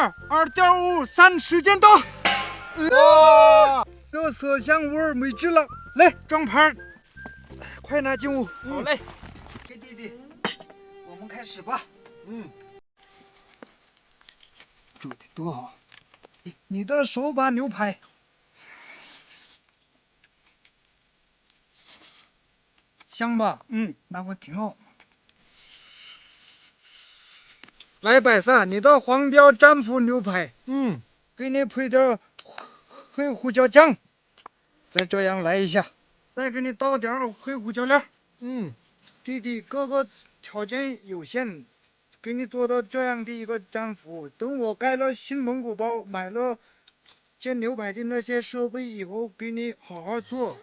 二二点五三，时间到。哇，这色香味儿没治了，来装盘，快拿进屋。好嘞，给弟弟，我们开始吧。嗯，煮的多好。你的手把牛排，香吧？嗯，那我挺好。来，百三，你的黄标战斧牛排，嗯，给你配点黑胡椒酱，再这样来一下，再给你倒点黑胡椒料。嗯，弟弟哥哥条件有限，给你做到这样的一个战斧。等我盖了新蒙古包，买了煎牛排的那些设备以后，给你好好做。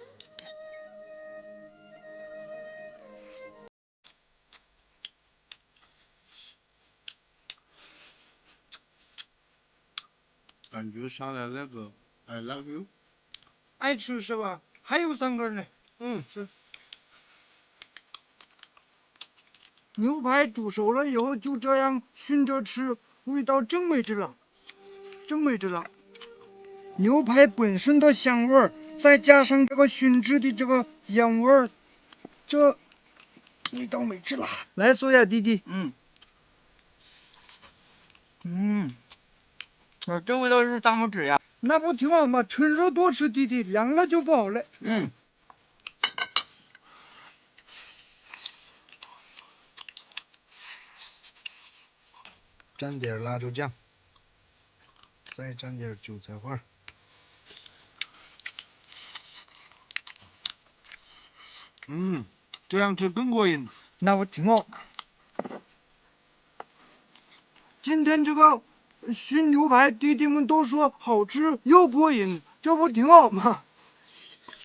感觉上来那个 I love you，爱吃是吧？还有三根呢。嗯，是。牛排煮熟了以后就这样熏着吃，味道真没治了，真没治了。牛排本身的香味儿，再加上这个熏制的这个烟味儿，这味道没治了。来，说下，弟弟。嗯，嗯，啊，这味道是大拇指呀。那不挺好吗？趁热多吃，弟弟，凉了就不好了。嗯，蘸点辣椒酱，再蘸点韭菜花。嗯，这样吃更过瘾。那我挺好。今天这个熏牛排，弟弟们都说好吃又过瘾，这不挺好吗？